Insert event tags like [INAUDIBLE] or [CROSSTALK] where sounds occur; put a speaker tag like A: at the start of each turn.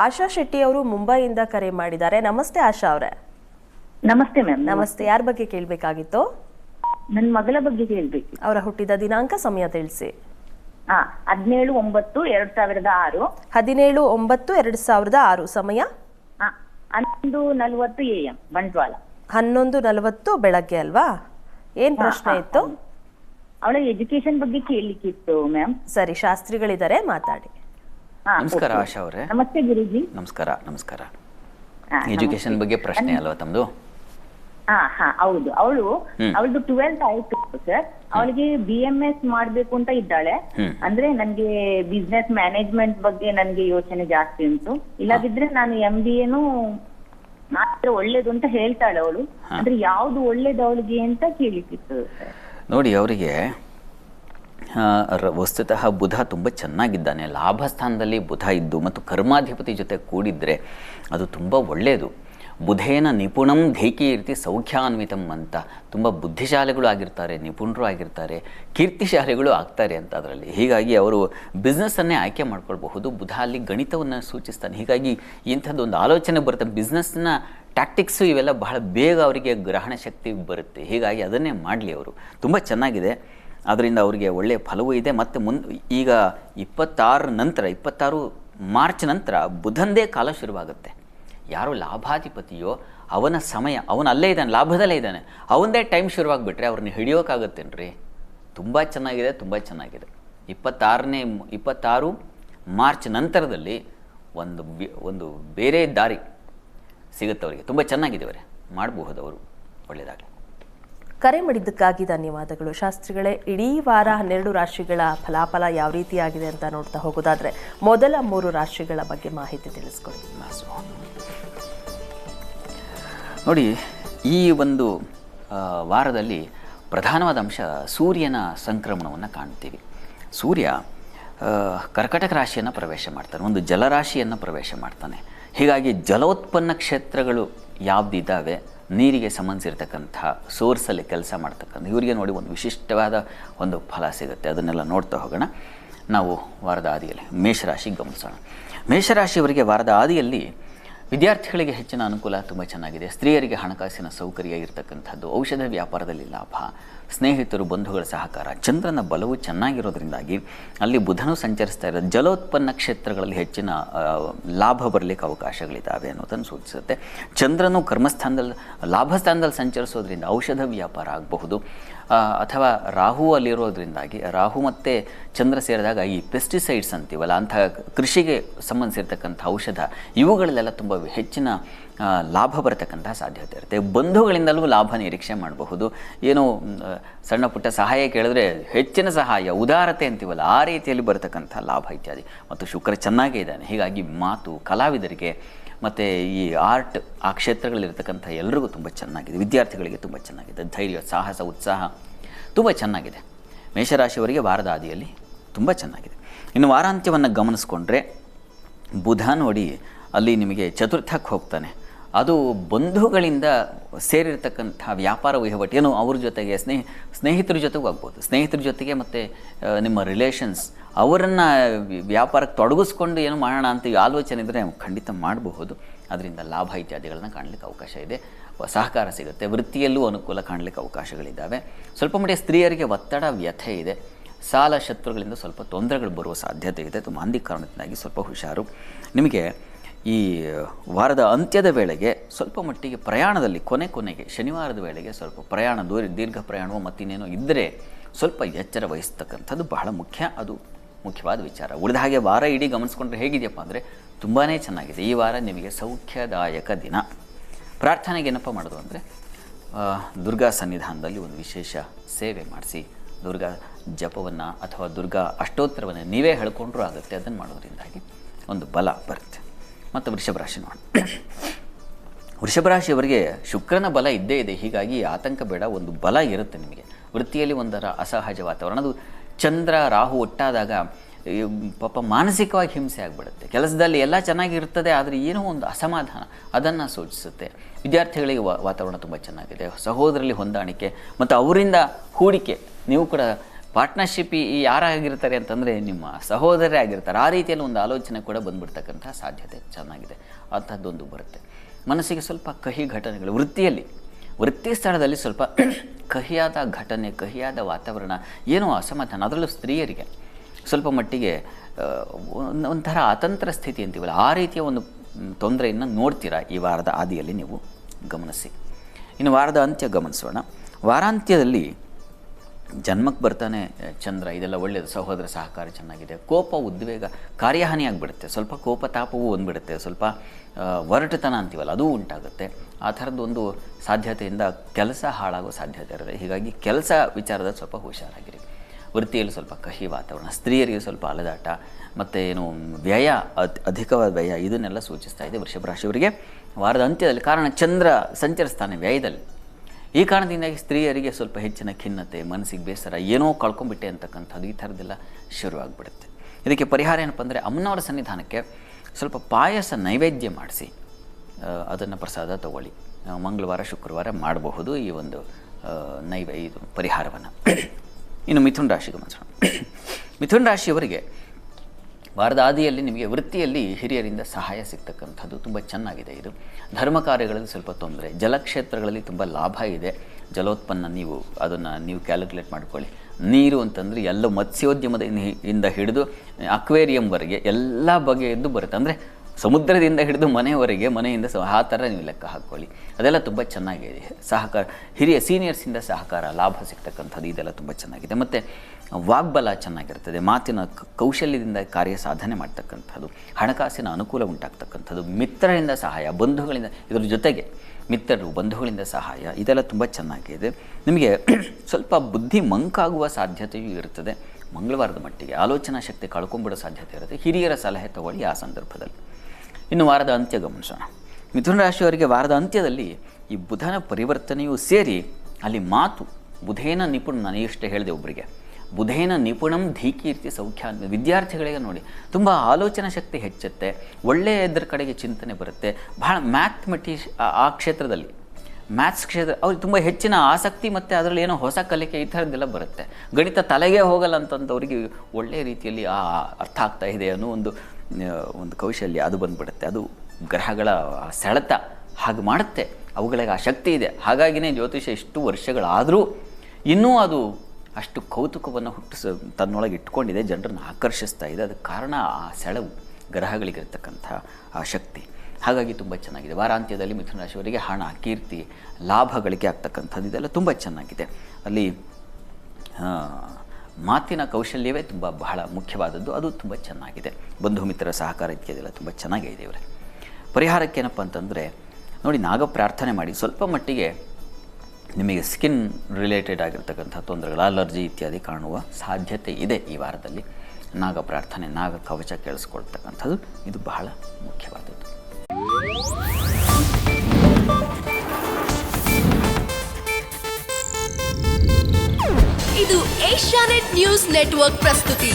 A: ಆಶಾ ಶೆಟ್ಟಿ ಅವರು ಮುಂಬೈಯಿಂದ ಕರೆ ಮಾಡಿದ್ದಾರೆ. ನಮಸ್ತೆ ಆಶಾ ಅವರೇ.
B: ನಮಸ್ತೆ ಮ್ಯಾಮ್.
A: ನಮಸ್ತೆ. ಯಾರ ಬಗ್ಗೆ ಕೇಳಬೇಕಾಗಿತ್ತು?
B: ನನ್ನ ಮಗಳ ಬಗ್ಗೆ ಕೇಳಬೇಕು.
A: ಅವರ ಹುಟ್ಟಿದ ದಿನಾಂಕ ಸಮಯ ತಿಳಿಸಿ.
B: ಹದಿನೇಳು ಒಂಬತ್ತು ಎರಡ್ ಸಾವಿರದ ಆರು.
A: ಹದಿನೇಳು ಒಂಬತ್ತು ಎರಡ್ ಸಾವಿರದ ಆರು. ಸಮಯ?
B: ಹನ್ನೊಂದು ನಲವತ್ತು ಎ ಎಂ ಬಂಟ್ವಾಳ.
A: ಹನ್ನೊಂದು ನಲವತ್ತು ಬೆಳಗ್ಗೆ ಅಲ್ವಾ? ಏನ್ ಪ್ರಶ್ನೆ ಇತ್ತು?
B: ಅವಳ ಎಜುಕೇಶನ್ ಬಗ್ಗೆ ಕೇಳಲಿಕ್ಕಿತ್ತು ಮ್ಯಾಮ್.
A: ಸರಿ ಶಾಸ್ತ್ರಿಗಳಿದ್ದಾರೆ ಮಾತಾಡಿ.
C: ನಮಸ್ಕಾರ. ಆಶಾ ಅವರೇ.
B: ನಮಸ್ತೆ ಗುರುಜಿ.
C: ನಮಸ್ಕಾರ ನಮಸ್ಕಾರ. ಎಜುಕೇಶನ್ ಬಗ್ಗೆ ಪ್ರಶ್ನೆ ಅಲ್ವಾ ತಮ್ದು?
B: ಹಾ ಹಾ ಹೌದು. ಅವಳು. ಅವಳದು ಟ್ವೆಲ್ತ್ ಆಯ್ತು ಸರ್. ಅವಳಿಗೆ ಬಿ ಎಂ ಎಸ್ ಮಾಡ್ಬೇಕು ಅಂತ ಇದ್ದಾಳೆ. ಅಂದ್ರೆ ನನ್ಗೆ ಬಿಸ್ನೆಸ್ ಮ್ಯಾನೇಜ್ಮೆಂಟ್ ಬಗ್ಗೆ ನನ್ಗೆ ಯೋಚನೆ ಜಾಸ್ತಿ ಉಂಟು. ಇಲ್ಲದಿದ್ರೆ ನಾನು ಎಂ ಬಿ ಎನು ಮಾತ್ರ ಒಳ್ಳೇದು ಅಂತ ಹೇಳ್ತಾಳೆ ಅವಳು. ಅಂದ್ರೆ ಯಾವ್ದು ಒಳ್ಳೇದು ಅವಳಿಗೆ ಅಂತ ಕೇಳಿಕ್ಕಿತ್ತು
C: ನೋಡಿ ಅವರಿಗೆ ವಸ್ತುತಃ ಬುಧ ತುಂಬ ಚೆನ್ನಾಗಿದ್ದಾನೆ. ಲಾಭ ಸ್ಥಾನದಲ್ಲಿ ಬುಧ ಇದ್ದು ಮತ್ತು ಕರ್ಮಾಧಿಪತಿ ಜೊತೆ ಕೂಡಿದ್ರೆ ಅದು ತುಂಬ ಒಳ್ಳೆಯದು. ಬುಧೇನ ನಿಪುಣಂ ಧೈಕಿ ಇರ್ತಿ ಸೌಖ್ಯಾನ್ವಿತಂ ಅಂತ. ತುಂಬ ಬುದ್ಧಿಶಾಲಿಗಳು ಆಗಿರ್ತಾರೆ, ನಿಪುಣರು ಆಗಿರ್ತಾರೆ, ಕೀರ್ತಿಶಾಲಿಗಳು ಆಗ್ತಾರೆ ಅಂತ ಅದರಲ್ಲಿ. ಹೀಗಾಗಿ ಅವರು ಬಿಸ್ನೆಸ್ಸನ್ನೇ ಆಯ್ಕೆ ಮಾಡ್ಕೊಳ್ಬಹುದು. ಬುಧ ಅಲ್ಲಿ ಗಣಿತವನ್ನು ಸೂಚಿಸ್ತಾನೆ. ಹೀಗಾಗಿ ಇಂಥದ್ದೊಂದು ಆಲೋಚನೆ ಬರುತ್ತೆ. ಬಿಸ್ನೆಸ್ನ ಟ್ಯಾಕ್ಟಿಕ್ಸು ಇವೆಲ್ಲ ಬಹಳ ಬೇಗ ಅವರಿಗೆ ಗ್ರಹಣ ಶಕ್ತಿ ಬರುತ್ತೆ. ಹೀಗಾಗಿ ಅದನ್ನೇ ಮಾಡಲಿ ಅವರು. ತುಂಬ ಚೆನ್ನಾಗಿದೆ. ಅದರಿಂದ ಅವರಿಗೆ ಒಳ್ಳೆಯ ಫಲವೂ ಇದೆ. ಮತ್ತು ಮುನ್, ಈಗ ಇಪ್ಪತ್ತಾರು ನಂತರ, ಇಪ್ಪತ್ತಾರು ಮಾರ್ಚ್ ನಂತರ ಬುಧಂದೇ ಕಾಲ ಶುರುವಾಗುತ್ತೆ. ಯಾರು ಲಾಭಾಧಿಪತಿಯೋ ಅವನ ಸಮಯ ಅವನಲ್ಲೇ ಇದ್ದಾನೆ, ಲಾಭದಲ್ಲೇ ಇದ್ದಾನೆ. ಅವನದೇ ಟೈಮ್ ಶುರುವಾಗಿಬಿಟ್ರೆ ಅವ್ರನ್ನ ಹಿಡಿಯೋಕ್ಕಾಗತ್ತೇನ್ರಿ ತುಂಬ ಚೆನ್ನಾಗಿದೆ ತುಂಬ ಚೆನ್ನಾಗಿದೆ. ಇಪ್ಪತ್ತಾರನೇ ಇಪ್ಪತ್ತಾರು ಮಾರ್ಚ್ ನಂತರದಲ್ಲಿ ಒಂದು ಒಂದು ಬೇರೆ ದಾರಿ ಸಿಗುತ್ತೆ ಅವರಿಗೆ ತುಂಬ ಚೆನ್ನಾಗಿದೆ ಅವರೇ ಮಾಡಬಹುದು ಅವರು ಒಳ್ಳೆಯದಾಗಲಿ
A: ಕರೆ ಮಾಡಿದ್ದಕ್ಕಾಗಿ ಧನ್ಯವಾದಗಳು. ಶಾಸ್ತ್ರಿಗಳೇ, ಇಡೀ ವಾರ ಹನ್ನೆರಡು ರಾಶಿಗಳ ಫಲಾಫಲ ಯಾವ ರೀತಿಯಾಗಿದೆ ಅಂತ ನೋಡ್ತಾ ಹೋಗೋದಾದ್ರೆ ಮೊದಲ ಮೂರು ರಾಶಿಗಳ ಬಗ್ಗೆ ಮಾಹಿತಿ ತಿಳಿಸ್ಕೊಡಿ.
C: ನೋಡಿ, ಈ ಒಂದು ವಾರದಲ್ಲಿ ಪ್ರಧಾನವಾದ ಅಂಶ ಸೂರ್ಯನ ಸಂಕ್ರಮಣವನ್ನು ಕಾಣ್ತೀವಿ. ಸೂರ್ಯ ಕರ್ಕಟಕ ರಾಶಿಯನ್ನು ಪ್ರವೇಶ ಮಾಡ್ತಾನೆ, ಒಂದು ಜಲರಾಶಿಯನ್ನು ಪ್ರವೇಶ ಮಾಡ್ತಾನೆ. ಹೀಗಾಗಿ ಜಲೋತ್ಪನ್ನ ಕ್ಷೇತ್ರಗಳು ಯಾವುದಿದ್ದಾವೆ ನೀರಿಗೆ ಸಂಬಂಧಿಸಿರ್ತಕ್ಕಂಥ ಸೋರ್ಸಲ್ಲಿ ಕೆಲಸ ಮಾಡ್ತಕ್ಕಂಥ, ಇವರಿಗೆ ನೋಡಿ ಒಂದು ವಿಶಿಷ್ಟವಾದ ಒಂದು ಫಲ ಸಿಗುತ್ತೆ. ಅದನ್ನೆಲ್ಲ ನೋಡ್ತಾ ಹೋಗೋಣ. ನಾವು ವಾರದ ಆದಿಯಲ್ಲಿ ಮೇಷರಾಶಿ ಗಮನಿಸೋಣ. ಮೇಷರಾಶಿಯವರಿಗೆ ವಾರದ ಆದಿಯಲ್ಲಿ ವಿದ್ಯಾರ್ಥಿಗಳಿಗೆ ಹೆಚ್ಚಿನ ಅನುಕೂಲ ತುಂಬ ಚೆನ್ನಾಗಿದೆ. ಸ್ತ್ರೀಯರಿಗೆ ಹಣಕಾಸಿನ ಸೌಕರ್ಯ ಇರತಕ್ಕಂಥದ್ದು, ಔಷಧ ವ್ಯಾಪಾರದಲ್ಲಿ ಲಾಭ ಸ್ನೇಹಿತರು, ಬಂಧುಗಳ ಸಹಕಾರ, ಚಂದ್ರನ ಬಲವು ಚೆನ್ನಾಗಿರೋದ್ರಿಂದಾಗಿ ಅಲ್ಲಿ ಬುಧನು ಸಂಚರಿಸ್ತಾ ಇರೋ ಜಲೋತ್ಪನ್ನ ಕ್ಷೇತ್ರಗಳಲ್ಲಿ ಹೆಚ್ಚಿನ ಲಾಭ ಬರಲಿಕ್ಕೆ ಅವಕಾಶಗಳಿದ್ದಾವೆ ಅನ್ನೋದನ್ನು ಸೂಚಿಸುತ್ತೆ. ಚಂದ್ರನು ಕರ್ಮಸ್ಥಾನದಲ್ಲಿ, ಲಾಭಸ್ಥಾನದಲ್ಲಿ ಸಂಚರಿಸೋದ್ರಿಂದ ಔಷಧ ವ್ಯಾಪಾರ ಆಗಬಹುದು. ಅಥವಾ ರಾಹು ಅಲ್ಲಿರೋದ್ರಿಂದಾಗಿ, ರಾಹು ಮತ್ತು ಚಂದ್ರ ಸೇರಿದಾಗ ಈ ಪೆಸ್ಟಿಸೈಡ್ಸ್ ಅಂತೀವಲ್ಲ, ಅಂಥ ಕೃಷಿಗೆ ಸಂಬಂಧಿಸಿರ್ತಕ್ಕಂಥ ಔಷಧ, ಇವುಗಳಲ್ಲೆಲ್ಲ ತುಂಬ ಹೆಚ್ಚಿನ ಲಾಭ ಬರತಕ್ಕಂಥ ಸಾಧ್ಯತೆ ಇರುತ್ತೆ. ಬಂಧುಗಳಿಂದಲೂ ಲಾಭ ನಿರೀಕ್ಷೆ ಮಾಡಬಹುದು. ಏನೋ ಸಣ್ಣ ಪುಟ್ಟ ಸಹಾಯ ಕೇಳಿದ್ರೆ ಹೆಚ್ಚಿನ ಸಹಾಯ, ಉದಾರತೆ ಅಂತೀವಲ್ಲ, ಆ ರೀತಿಯಲ್ಲಿ ಬರತಕ್ಕಂಥ ಲಾಭ ಇತ್ಯಾದಿ. ಮತ್ತು ಶುಕ್ರ ಚೆನ್ನಾಗೇ ಇದ್ದಾನೆ. ಹೀಗಾಗಿ ಮಾತು, ಕಲಾವಿದರಿಗೆ, ಮತ್ತು ಈ ಆರ್ಟ್, ಆ ಕ್ಷೇತ್ರಗಳಲ್ಲಿರ್ತಕ್ಕಂಥ ಎಲ್ರಿಗೂ ತುಂಬ ಚೆನ್ನಾಗಿದೆ. ವಿದ್ಯಾರ್ಥಿಗಳಿಗೆ ತುಂಬ ಚೆನ್ನಾಗಿದೆ. ಧೈರ್ಯ, ಸಾಹಸ, ಉತ್ಸಾಹ ತುಂಬ ಚೆನ್ನಾಗಿದೆ. ಮೇಷರಾಶಿಯವರಿಗೆ ವಾರದ ಆದಿಯಲ್ಲಿ ತುಂಬ ಚೆನ್ನಾಗಿದೆ. ಇನ್ನು ವಾರಾಂತ್ಯವನ್ನು ಗಮನಿಸ್ಕೊಂಡ್ರೆ ಬುಧ ನೋಡಿ ಅಲ್ಲಿ ನಿಮಗೆ ಚತುರ್ಥಕ್ಕೆ ಹೋಗ್ತಾನೆ. ಅದು ಬಂಧುಗಳಿಂದ ಸೇರಿರ್ತಕ್ಕಂಥ ವ್ಯಾಪಾರ ವಹಿವಾಟು. ಏನು ಅವ್ರ ಜೊತೆಗೆ, ಸ್ನೇಹಿ, ಸ್ನೇಹಿತರ ಜೊತೆಗೂ ಆಗ್ಬೋದು. ಸ್ನೇಹಿತರ ಜೊತೆಗೆ ಮತ್ತು ನಿಮ್ಮ ರಿಲೇಷನ್ಸ್ ಅವರನ್ನು ವ್ಯಾಪಾರಕ್ಕೆ ತೊಡಗಿಸ್ಕೊಂಡು ಏನು ಮಾಡೋಣ ಅಂತ ಆಲೋಚನೆ ಇದ್ದರೆ ಖಂಡಿತ ಮಾಡಬಹುದು. ಅದರಿಂದ ಲಾಭ ಇತ್ಯಾದಿಗಳನ್ನ ಕಾಣಲಿಕ್ಕೆ ಅವಕಾಶ ಇದೆ. ಸಹಕಾರ ಸಿಗುತ್ತೆ. ವೃತ್ತಿಯಲ್ಲೂ ಅನುಕೂಲ ಕಾಣಲಿಕ್ಕೆ ಅವಕಾಶಗಳಿದ್ದಾವೆ. ಸ್ವಲ್ಪ ಮಟ್ಟಿಗೆ ಸ್ತ್ರೀಯರಿಗೆ ಒತ್ತಡ ವ್ಯಥೆ ಇದೆ. ಸಾಲ ಶತ್ರುಗಳಿಂದ ಸ್ವಲ್ಪ ತೊಂದರೆಗಳು ಬರುವ ಸಾಧ್ಯತೆ ಇದೆ. ಅಂದಿ ಕಾರಣದಿಂದಾಗಿ ಸ್ವಲ್ಪ ಹುಷಾರು. ನಿಮಗೆ ಈ ವಾರದ ಅಂತ್ಯದ ವೇಳೆಗೆ ಸ್ವಲ್ಪ ಮಟ್ಟಿಗೆ ಪ್ರಯಾಣದಲ್ಲಿ, ಕೊನೆ ಕೊನೆಗೆ, ಶನಿವಾರದ ವೇಳೆಗೆ ಸ್ವಲ್ಪ ಪ್ರಯಾಣ, ದೂರ, ದೀರ್ಘ ಪ್ರಯಾಣವೋ ಮತ್ತಿನ್ನೇನೋ ಇದ್ದರೆ ಸ್ವಲ್ಪ ಎಚ್ಚರ ವಹಿಸ್ತಕ್ಕಂಥದ್ದು ಬಹಳ ಮುಖ್ಯ. ಅದು ಮುಖ್ಯವಾದ ವಿಚಾರ. ಉಳಿದ ಹಾಗೆ ವಾರ ಇಡೀ ಗಮನಿಸ್ಕೊಂಡ್ರೆ ಹೇಗಿದೆಯಪ್ಪ ಅಂದರೆ ತುಂಬಾ ಚೆನ್ನಾಗಿದೆ. ಈ ವಾರ ನಿಮಗೆ ಸೌಖ್ಯದಾಯಕ ದಿನ. ಪ್ರಾರ್ಥನೆಗೆ ಏನಪ್ಪ ಮಾಡೋದು ಅಂದರೆ ದುರ್ಗಾ ಸನ್ನಿಧಾನದಲ್ಲಿ ಒಂದು ವಿಶೇಷ ಸೇವೆ ಮಾಡಿಸಿ, ದುರ್ಗಾ ಜಪವನ್ನು ಅಥವಾ ದುರ್ಗಾ ಅಷ್ಟೋತ್ತರವನ್ನು ನೀವೇ ಹೇಳ್ಕೊಂಡ್ರೂ ಆಗುತ್ತೆ. ಅದನ್ನು ಮಾಡೋದ್ರಿಂದಾಗಿ ಒಂದು ಬಲ ಬರುತ್ತೆ. ಮತ್ತು ವೃಷಭ ರಾಶಿ ನೋಡಿ ವೃಷಭ ರಾಶಿಯವರಿಗೆ ಶುಕ್ರನ ಬಲ ಇದ್ದೇ ಇದೆ. ಹೀಗಾಗಿ ಆತಂಕ ಬೇಡ, ಒಂದು ಬಲ ಇರುತ್ತೆ ನಿಮಗೆ. ವೃತ್ತಿಯಲ್ಲಿ ಒಂದರ ಅಸಹಜ ವಾತಾವರಣ. ಅದು ಚಂದ್ರ, ರಾಹು ಒಟ್ಟಾದಾಗ ಪಾಪ ಮಾನಸಿಕವಾಗಿ ಹಿಂಸೆ ಆಗಿಬಿಡುತ್ತೆ. ಕೆಲಸದಲ್ಲಿ ಎಲ್ಲ ಚೆನ್ನಾಗಿರ್ತದೆ, ಆದರೆ ಏನೋ ಒಂದು ಅಸಮಾಧಾನ, ಅದನ್ನು ಸೂಚಿಸುತ್ತೆ. ವಿದ್ಯಾರ್ಥಿಗಳಿಗೆ ವಾತಾವರಣ ತುಂಬ ಚೆನ್ನಾಗಿದೆ. ಸಹೋದರಲ್ಲಿ ಹೊಂದಾಣಿಕೆ, ಮತ್ತು ಅವರಿಂದ ಹೂಡಿಕೆ. ನೀವು ಕೂಡ ಪಾರ್ಟ್ನರ್ಶಿಪ್ ಈ ಯಾರಾಗಿರ್ತಾರೆ ಅಂತಂದರೆ ನಿಮ್ಮ ಸಹೋದರೇ ಆಗಿರ್ತಾರೆ. ಆ ರೀತಿಯಲ್ಲಿ ಒಂದು ಆಲೋಚನೆ ಕೂಡ ಬಂದ್ಬಿಡ್ತಕ್ಕಂಥ ಸಾಧ್ಯತೆ ಚೆನ್ನಾಗಿದೆ. ಅಂಥದ್ದೊಂದು ಬರುತ್ತೆ. ಮನಸ್ಸಿಗೆ ಸ್ವಲ್ಪ ಕಹಿ ಘಟನೆಗಳು, ವೃತ್ತಿಯಲ್ಲಿ, ವೃತ್ತಿ ಸ್ಥಳದಲ್ಲಿ ಸ್ವಲ್ಪ [COUGHS] ಕಹಿಯಾದ ಘಟನೆ, ಕಹಿಯಾದ ವಾತಾವರಣ, ಏನೋ ಅಸಮಾಧಾನ. ಅದರಲ್ಲೂ ಸ್ತ್ರೀಯರಿಗೆ ಸ್ವಲ್ಪ ಮಟ್ಟಿಗೆ ಒಂಥರ ಅತಂತ್ರ ಸ್ಥಿತಿ ಅಂತೀವಲ್ಲ, ಆ ರೀತಿಯ ಒಂದು ತೊಂದರೆಯನ್ನು ನೋಡ್ತೀರಾ ಈ ವಾರದ ಆದಿಯಲ್ಲಿ ನೀವು ಗಮನಿಸಿ. ಇನ್ನು ವಾರದ ಅಂತ್ಯ ಗಮನಿಸೋಣ. ವಾರಾಂತ್ಯದಲ್ಲಿ ಜನ್ಮಕ್ಕೆ ಬರ್ತಾನೆ ಚಂದ್ರ, ಇದೆಲ್ಲ ಒಳ್ಳೆಯದು ಸಹೋದರ ಸಹಕಾರ ಚೆನ್ನಾಗಿದೆ. ಕೋಪ, ಉದ್ವೇಗ ಕಾರ್ಯಹಾನಿ ಆಗಿಬಿಡುತ್ತೆ ಸ್ವಲ್ಪ ಕೋಪ, ತಾಪವೂ ಬಂದ್ಬಿಡುತ್ತೆ. ಸ್ವಲ್ಪ ಒರಟುತನ ಅಂತೀವಲ್ಲ, ಅದೂ ಉಂಟಾಗುತ್ತೆ. ಆ ಥರದ್ದು ಒಂದು ಸಾಧ್ಯತೆಯಿಂದ ಕೆಲಸ ಹಾಳಾಗೋ ಸಾಧ್ಯತೆ ಇರುತ್ತೆ. ಹೀಗಾಗಿ ಕೆಲಸ ವಿಚಾರದಲ್ಲಿ ಸ್ವಲ್ಪ ಹುಷಾರಾಗಿರಿ. ವೃತ್ತಿಯಲ್ಲಿ ಸ್ವಲ್ಪ ಕಹಿ ವಾತಾವರಣ, ಸ್ತ್ರೀಯರಿಗೆ ಸ್ವಲ್ಪ ಅಲದಾಟ, ಮತ್ತು ಏನು, ವ್ಯಯ ಅತ್ ಅಧಿಕವಾದ ವ್ಯಯ, ಇದನ್ನೆಲ್ಲ ಸೂಚಿಸ್ತಾ ಇದೆ ವೃಷಭ ರಾಶಿಯವರಿಗೆ. ವಾರದ ಅಂತ್ಯದಲ್ಲಿ ಕಾರಣ ಚಂದ್ರ ಸಂಚರಿಸ್ತಾನೆ ವ್ಯಯದಲ್ಲಿ. ಈ ಕಾರಣದಿಂದಾಗಿ ಸ್ತ್ರೀಯರಿಗೆ ಸ್ವಲ್ಪ ಹೆಚ್ಚಿನ ಖಿನ್ನತೆ, ಮನಸ್ಸಿಗೆ ಬೇಸರ, ಏನೋ ಕಳ್ಕೊಂಬಿಟ್ಟೆ ಅಂತಕ್ಕಂಥದ್ದು ಈ ಥರದ್ದೆಲ್ಲ ಶುರುವಾಗ್ಬಿಡುತ್ತೆ ಇದಕ್ಕೆ ಪರಿಹಾರ ಏನಪ್ಪ ಅಂದರೆ ಅಮ್ಮನವರ ಸನ್ನಿಧಾನಕ್ಕೆ ಸ್ವಲ್ಪ ಪಾಯಸ ನೈವೇದ್ಯ ಮಾಡಿಸಿ ಅದನ್ನು ಪ್ರಸಾದ ತಗೊಳ್ಳಿ. ಮಂಗಳವಾರ, ಶುಕ್ರವಾರ ಮಾಡಬಹುದು ಈ ಒಂದು ನೈವೇ, ಇದು ಪರಿಹಾರವನ್ನು. ಇನ್ನು ಮಿಥುನ್ ರಾಶಿ ಗಮನಿಸೋಣ ಮಿಥುನ್ ರಾಶಿಯವರಿಗೆ ವಾರದ ಆದಿಯಲ್ಲಿ ನಿಮಗೆ ವೃತ್ತಿಯಲ್ಲಿ ಹಿರಿಯರಿಂದ ಸಹಾಯ ಸಿಗ್ತಕ್ಕಂಥದ್ದು ತುಂಬ ಚೆನ್ನಾಗಿದೆ ಇದು. ಧರ್ಮ ಕಾರ್ಯಗಳಲ್ಲಿ ಸ್ವಲ್ಪ ತೊಂದರೆ, ಜಲಕ್ಷೇತ್ರಗಳಲ್ಲಿ ತುಂಬ ಲಾಭ ಇದೆ. ಜಲೋತ್ಪನ್ನ ನೀವು ಅದನ್ನು ನೀವು ಕ್ಯಾಲ್ಕುಲೇಟ್ ಮಾಡ್ಕೊಳ್ಳಿ. ನೀರು ಅಂತಂದರೆ ಎಲ್ಲ ಮತ್ಸ್ಯೋದ್ಯಮದ ಇಂದ ಹಿಡಿದು ಅಕ್ವೇರಿಯಂವರೆಗೆ ಎಲ್ಲ ಬಗೆಯದ್ದು ಬರುತ್ತೆ. ಅಂದರೆ ಸಮುದ್ರದಿಂದ ಹಿಡಿದು ಮನೆಯವರೆಗೆ ಮನೆಯಿಂದ ಸಹ ಆ ಥರ ನೀವು ಲೆಕ್ಕ ಹಾಕ್ಕೊಳ್ಳಿ. ಅದೆಲ್ಲ ತುಂಬ ಚೆನ್ನಾಗಿದೆ. ಸಹಕಾರ, ಹಿರಿಯ ಸೀನಿಯರ್ಸಿಂದ ಸಹಕಾರ, ಲಾಭ ಸಿಗ್ತಕ್ಕಂಥದ್ದು ಇದೆಲ್ಲ ತುಂಬ ಚೆನ್ನಾಗಿದೆ. ಮತ್ತು ವಾಗ್ಬಲ ಚೆನ್ನಾಗಿರ್ತದೆ, ಮಾತಿನ ಕೌಶಲ್ಯದಿಂದ ಕಾರ್ಯ ಸಾಧನೆ ಮಾಡ್ತಕ್ಕಂಥದ್ದು, ಹಣಕಾಸಿನ ಅನುಕೂಲ ಉಂಟಾಗ್ತಕ್ಕಂಥದ್ದು, ಮಿತ್ರರಿಂದ ಸಹಾಯ, ಬಂಧುಗಳಿಂದ, ಇದರ ಜೊತೆಗೆ ಮಿತ್ರರು, ಬಂಧುಗಳಿಂದ ಸಹಾಯ, ಇದೆಲ್ಲ ತುಂಬ ಚೆನ್ನಾಗಿದೆ. ನಿಮಗೆ [CLEARS THROAT] ಸ್ವಲ್ಪ ಬುದ್ಧಿ ಮಂಕಾಗುವ ಸಾಧ್ಯತೆಯೂ ಇರ್ತದೆ ಮಂಗಳವಾರದ ಮಟ್ಟಿಗೆ ಆಲೋಚನಾ ಶಕ್ತಿ ಕಳ್ಕೊಂಬಿಡೋ ಸಾಧ್ಯತೆ ಇರುತ್ತೆ. ಹಿರಿಯರ ಸಲಹೆ ತಗೊಳ್ಳಿ ಆ ಸಂದರ್ಭದಲ್ಲಿ. ಇನ್ನು ವಾರದ ಅಂತ್ಯ ಗಮನಿಸೋಣ. ಮಿಥುನ ರಾಶಿಯವರಿಗೆ ವಾರದ ಅಂತ್ಯದಲ್ಲಿ ಈ ಬುಧನ ಪರಿವರ್ತನೆಯೂ ಸೇರಿ ಅಲ್ಲಿ ಮಾತು, ಬುಧೇನ ನಿಪುಣ ನಾನು ಇಷ್ಟೇ ಹೇಳಿದೆ ಒಬ್ಬರಿಗೆ ಬುಧೇನ ನಿಪುಣಂ ಧೀಕೀರ್ತಿ ಸೌಖ್ಯ ವಿದ್ಯಾರ್ಥಿಗಳಿಗೆ ನೋಡಿ, ತುಂಬ ಆಲೋಚನಾ ಶಕ್ತಿ ಹೆಚ್ಚುತ್ತೆ ಒಳ್ಳೆಯ ಇದ್ರ ಕಡೆಗೆ ಚಿಂತನೆ ಬರುತ್ತೆ. ಭಾಳ ಮ್ಯಾಥಮೆಟಿಕ್ಸ್ ಆ ಕ್ಷೇತ್ರದಲ್ಲಿ, ಮ್ಯಾಥ್ಸ್ ಕ್ಷೇತ್ರ, ಅವ್ರಿಗೆ ತುಂಬ ಹೆಚ್ಚಿನ ಆಸಕ್ತಿ ಮತ್ತು ಅದರಲ್ಲಿ ಏನೋ ಹೊಸ ಕಲಿಕೆ ಈ ಥರದ್ದೆಲ್ಲ ಬರುತ್ತೆ. ಗಣಿತ ತಲೆಗೆ ಹೋಗಲ್ಲ ಅಂತಂದವರಿಗೆ ಒಳ್ಳೆಯ ರೀತಿಯಲ್ಲಿ, ಆ, ಅರ್ಥ ಆಗ್ತಾ ಇದೆ ಅನ್ನೋ ಒಂದು ಒಂದು ಕೌಶಲ್ಯ ಅದು ಬಂದ್ಬಿಡುತ್ತೆ. ಅದು ಗ್ರಹಗಳ ಸೆಳೆತ ಹಾಗೆ ಮಾಡುತ್ತೆ. ಅವುಗಳಿಗೆ ಆ ಶಕ್ತಿ ಇದೆ. ಹಾಗಾಗಿನೇ ಜ್ಯೋತಿಷ ಇಷ್ಟು ವರ್ಷಗಳಾದರೂ ಇನ್ನೂ ಅದು ಅಷ್ಟು ಕೌತುಕವನ್ನು ಹುಟ್ಟಿಸ, ತನ್ನೊಳಗೆ ಇಟ್ಕೊಂಡಿದೆ, ಜನರನ್ನು ಆಕರ್ಷಿಸ್ತಾ ಇದೆ. ಅದಕ್ಕೆ ಕಾರಣ ಆ ಸೆಳವು ಗ್ರಹಗಳಿಗಿರ್ತಕ್ಕಂಥ ಆ ಶಕ್ತಿ. ಹಾಗಾಗಿ ತುಂಬ ಚೆನ್ನಾಗಿದೆ. ವಾರಾಂತ್ಯದಲ್ಲಿ ಮಿಥುನ ರಾಶಿಯವರಿಗೆ ಹಣ, ಕೀರ್ತಿ ಲಾಭಗಳಿಗೆ ಆಗ್ತಕ್ಕಂಥದ್ದು ಇದೆಲ್ಲ ತುಂಬ ಚೆನ್ನಾಗಿದೆ. ಅಲ್ಲಿ ಮಾತಿನ ಕೌಶಲ್ಯವೇ ತುಂಬ ಬಹಳ ಮುಖ್ಯವಾದದ್ದು. ಅದು ತುಂಬ ಚೆನ್ನಾಗಿದೆ. ಬಂಧು ಮಿತ್ರರ ಸಹಕಾರ ಇತ್ಯಾದಿಲ್ಲ ತುಂಬ ಚೆನ್ನಾಗಿದೆ ಇವರೇ. ಪರಿಹಾರಕ್ಕೇನಪ್ಪ ಅಂತಂದರೆ, ನೋಡಿ, ನಾಗ ಪ್ರಾರ್ಥನೆ ಮಾಡಿ. ಸ್ವಲ್ಪ ಮಟ್ಟಿಗೆ ನಿಮಗೆ ಸ್ಕಿನ್ ರಿಲೇಟೆಡ್ ಆಗಿರ್ತಕ್ಕಂಥ ತೊಂದರೆಗಳು ಅಲರ್ಜಿ ಇತ್ಯಾದಿ ಕಾಣುವ ಸಾಧ್ಯತೆ ಇದೆ ಈ ವಾರದಲ್ಲಿ. ನಾಗ ಪ್ರಾರ್ಥನೆ, ನಾಗ ಕವಚ ಕೇಳಿಸ್ಕೊಳ್ತಕ್ಕಂಥದ್ದು ಇದು ಬಹಳ ಮುಖ್ಯವಾದದ್ದು.
D: ಇದು ಏಷ್ಯಾನೆಟ್ ನ್ಯೂಸ್ ನೆಟ್ವರ್ಕ್ ಪ್ರಸ್ತುತಿ.